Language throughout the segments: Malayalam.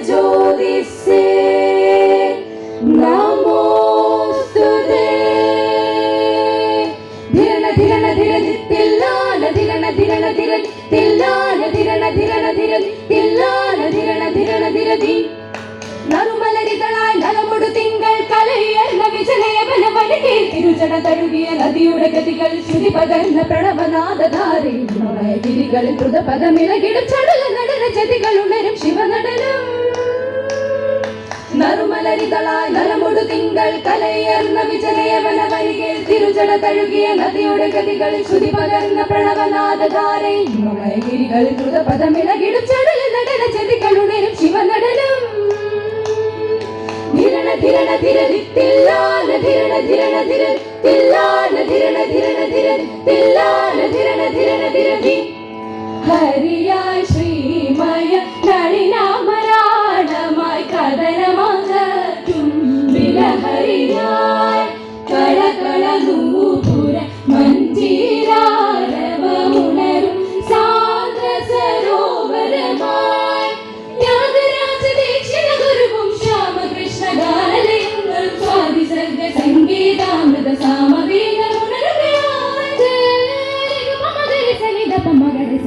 ജ്യോതിസേ നമോസ്തുതേ ധിരണ ധിരണ ധിരജിത്തില്ലാന ധിരണ ധിരണ ധിരജിത്തില്ലാന ധിരണ ധിരണ ധിരജിത്തില്ലാന ധിരണ ധിരണ ധിരതി നറുമലരികളാൽ നലമൊടു തിങ്കൾ കലയുയർന്ന വിജനയവന വനിതേ തിരുചട തഴുകിയ നദിയുടെ ഗതികൾ ശ്രുതി പകർന്ന നടന ചതികൾ ഉണരും ശിവനടനം. നറുമലരികളായി നലമൊടു തിങ്കൾ കലയർന്ന വിജനയവന വനികയിൽ തിരുജട തഴുകിയ നദിയുടെ ഗതികളിൽ ശ്രുതി പകർന്ന ദ്രുതപദമിളകിടും ചടല നടന ശിവനടനം. ധിരണ ശ്രീമയ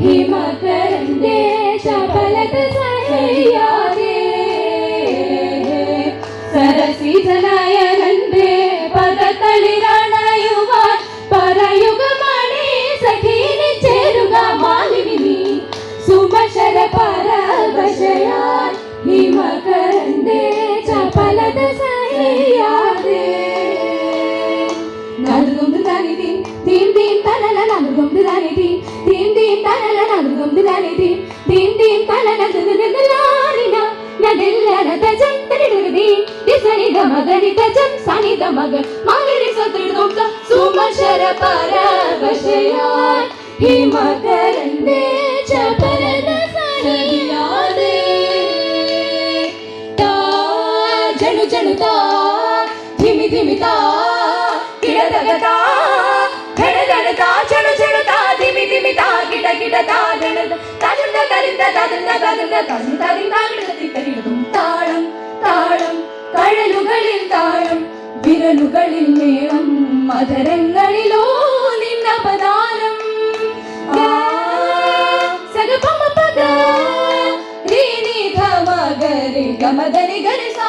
ഹിമകരന്റെ ചപലത സഹിയാതെ സരസിജനയനന്റെ പദത്തളിരണയുവാൻ പറയുകമണി സഖീനി ചേരുക മാലിനി സുമശര പരവശയാൻ ഹിമകരന്റെ ചപലത സഹിയാതെ നൽകുന്നു താനി തീം തീം തീം തനല നൽകുന്നു താനി దీం తనల నన్ను గొంతులాని దీం దీం దీం తనల దుదుదులారిన నదెల్లన తజంతరిడు దీం దిసని గమగని తజం సని గమగ మాగరి సతుడు దొంగ సుమశర పరవశయాయ హిమకరందే చపరద సనియాదే తా జను జను తా ధిమి ధిమి తా തരിടതാകണത് തരുന്ന തരുന്ന തരുന്ന തരുന്ന തരുന്ന തരുന്നാകണത്തിൽ തരിടും താളം താളം കഴലുകളിൽ താളം വിരലുകളിൽ മേളം മധരങ്ങളിലോ നിന്നപദാനം ഗമദനി ഗരിസാ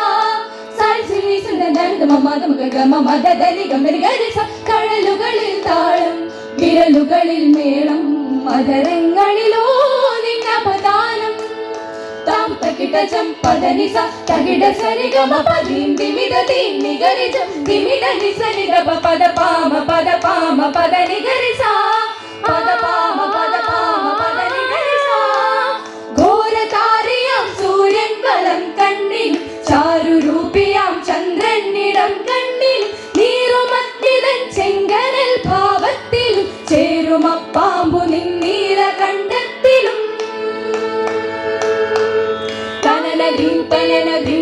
സാരിസിനി സുന്ദരനന്ദ മമദ മഗ മമദ ദനി ഗമരി ഗരിസാ കഴലുകളിൽ താളം വിരലുകളിൽ മേളം മധരങ്ങളിലോ നിന്നപദാനം താം തകിട ചം പദനി സ തകിട സരി ഗമ പദീം ദിമിദ തീം നിഗരി ജം ദിമിദ നി സരി ഗ പദ പാമ പദ പാമ പദ നിഗരി കണ്ടത്തിലും. തനനദിം തനനദിം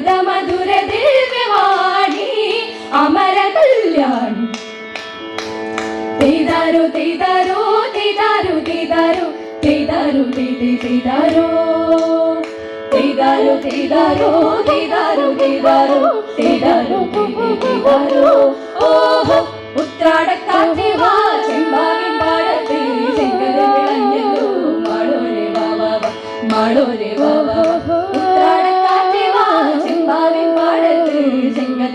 അമൃത മധുര ദിവ്യവാണി അമര കല്യാണി. തേതാരോ തേതാരോ തേതാരോ തേതേ തേതാരോ തേതാരോ തേതാരോ തേതാരോ തേതാരോ തേതാരോ തേതേ തേതാരോ ഓഹോ ഉത്രാടക്കാറ്റി വാ ചെമ്പാവിൻ പാടത്ത് ചെങ്കര വിളഞ്ഞല്ലോ മാളോരെ വാ വാ വാ മാളോരെ വാ.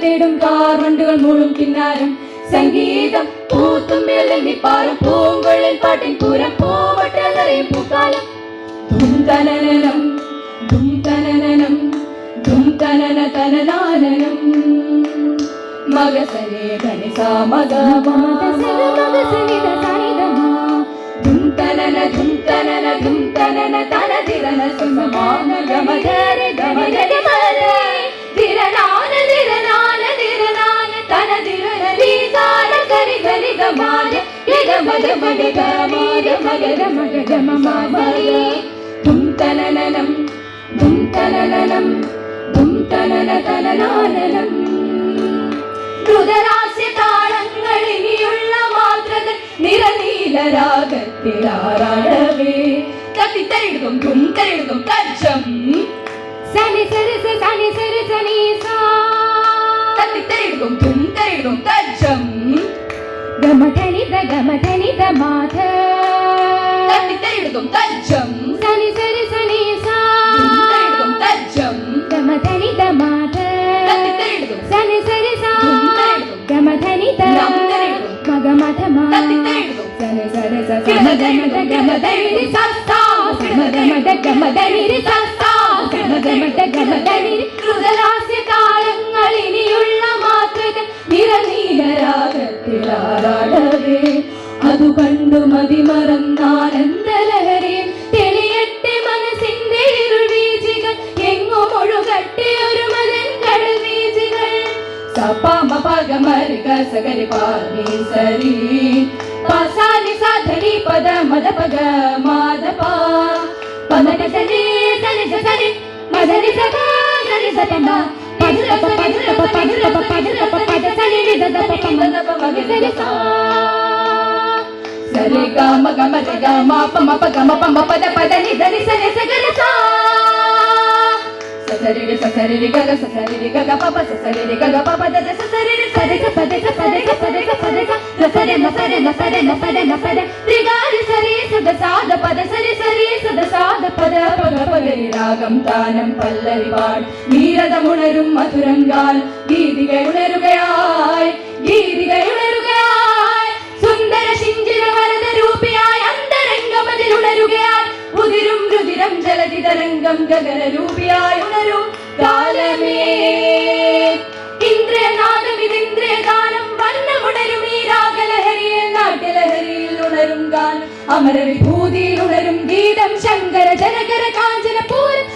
തേടും കാർവണ്ടുകൾ മൂളും കിന്നാരം സംഗീതം പൂത്തുമ്പിയ പാറും പൂങ്കുഴൽ പാട്ടിൻ പൂരം നിറയും പൂക്കാലം. ധും തനനനം ധും തനനനം ധും തനന തനനാനനം. മഗസനെ ധനിസ മഗ ധും തനന ധും തനന ധും തനന തന തിരന സുസമാന ഗമ ഗമഗരെ മരെ ഗഗ മഗ മഗ ഗമാന മഗ ഗമഗ ഗമ മരി ധും തനനനം ധും തനനനം ധും തനന തനനാനനം ദ്രുതരാസ്യ താളങ്ങൾ ഇനിയുള്ള മാത്രകൾ നിറനീല രാഗത്തിലാറാടവേ തത്തിത്തരിടും തും തരിടും തച്ചം സനി സരി സ സനി സരി സനി സാ തത്തിത്തരിടും തും തരിടും തച്ചം ഗമധനി ഗമധനി മാധ തത്തിത്തരിടും തച്ചം സനി സരി സനി സാ തും തരിടും തച്ചം ഗമധനി മാധ തത്തിത്തരിടും സനി സരി സാ തും ഗമധനി ദ നം തരിടും മഗ മാ തത്തിത്തരിടും സനി സരി സ ഗമ ഗമ ഗമ ധനി സസ്താ ഗമ ഗമ ദ ഗമ ധനി സസ്താ ഗമ ഗമ ദ ഗമ ധനി ദ്രുതരാസ്യ താളങ്ങൾ ഇനിയുള്ള മാത്രകൾ നിറനീല രാഗത്തിലാറാടവേ അതു കണ്ടു മതിമറന്നാനന്ദലഹരി തെളിയട്ടെ മനസ്സിന്റെ ഇരുൾ വീജികൾ എങ്ങും ഒഴുകട്ടെ ഒരു മലൻ കടൽ വീജികൾ സപാമ പഗമരി ഗസഗരി പാനി സരി പസാനി സാധരി പദ മദ പഗ മാദപ പദക സരി സരി സരി മദരി സഗ സരി സപമ సరే గా మగ మగ గా మా పమ పగ మ పమ పద పద ని దని సరే సగర సా ససరి రి ససరి రి గగ ససరి రి గగ పప ససరి రి గగ పప దద ససరి రి సదక పదక పదక పదక ಪದ ನ ಪದ ನ ಪದ ನ ಪದ ನ ಪದ ತ್ರಿಗಾರಿ ಸರಿ ಸದ ಸಾದ ಪದ ಸರಿ ಸರಿ ಸದ ಸಾದ പദ പദ പകരി രാഗം താനം പല്ലവി പാട് നീരതമുണരും മധുരങ്കാൽ ഗീതികയുണരുകയായി ഗീതികയുണരുകയായി സുന്ദര ശിഞ്ചിര വരദ രൂപിയായി അന്തരംഗമതിൽ ഉണരുകയാൽ. ഉതിരും രുതിരം ജലതി തരംഗം ഗഗന രൂപിയായി ഉണരും. കാലമേ ഗാനം അമര വിഭൂതിയിൽ ഉണരും ഗീതം ശങ്കര ജനകര കാഞ്ചന പൂരം